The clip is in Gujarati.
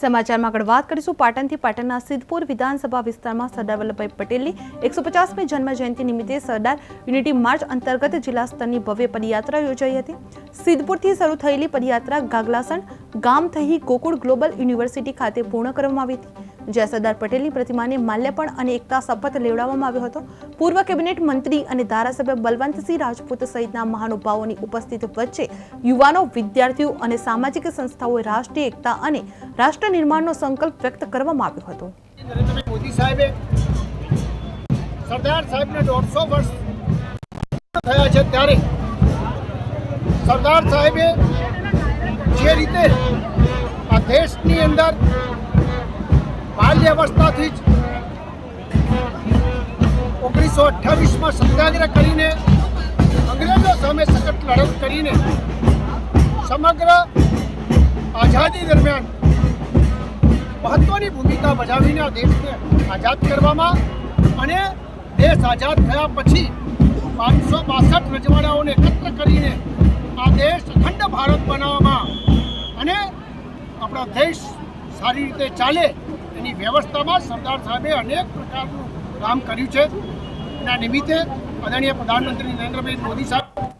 સમાચારમાં આગળ વાત કરીશું. પાટણથી પાટણના સિદ્ધપુર વિધાનસભા વિસ્તારમાં સરદાર વલ્લભભાઈ પટેલની એકસો પચાસમી જન્મ જયંતિ નિમિત્તે સરદાર યુનિટી માર્ચ અંતર્ગત જિલ્લા સ્તરની ભવ્ય પદયાત્રા યોજાઈ હતી. સિદ્ધપુરથી શરૂ થયેલી પદયાત્રા ગાગલાસણ ગામ થઈ ગોકુળ ગ્લોબલ યુનિવર્સિટી ખાતે પૂર્ણ કરવામાં આવી હતી. જ્યાં સરદાર પટેલની પ્રતિમાને માલ્યપણ અને એકતા શપથ લેવડાવવામાં આવ્યો હતો. પૂર્વ કેબિનેટ મંત્રી અને ધારાસભ્ય બલવંતસિંહ રાજપૂત સહિતના મહાનુભાવોની ઉપસ્થિત વચ્ચે યુવાનો, વિદ્યાર્થીઓ અને સામાજિક સંસ્થાઓએ રાષ્ટ્રીય એકતા અને રાષ્ટ્ર નિર્માણનો સંકલ્પ વ્યક્ત કરવામાં આવ્યો હતો. મોદી સાહેબે સરદાર દોઢસો વર્ષ થયા છે ત્યારે સરદાર સાહેબે દેશની અંદર બાલ્ય અવસ્થાથી જ ઓગણીસો અઠ્ઠાવીસમાં સત્યાગ્રહ કરીને અંગ્રેજો સામે સખત લડત કરીને સમગ્ર આઝાદી દરમિયાન મહત્વની ભૂમિકા ભજાવીને આ દેશને આઝાદ કરવામાં અને દેશ આઝાદ થયા પછી પાંચસો બાસઠ રજવાડાઓને એકત્ર કરીને આ દેશ અખંડ ભારત બનાવવામાં અને આપણો દેશ સારી રીતે ચાલે એની વ્યવસ્થામાં સરદાર સાહેબે અનેક પ્રકારનું કામ કર્યું છે. એના નિમિત્તે આદરણીય પ્રધાનમંત્રી નરેન્દ્રભાઈ મોદી સાહેબ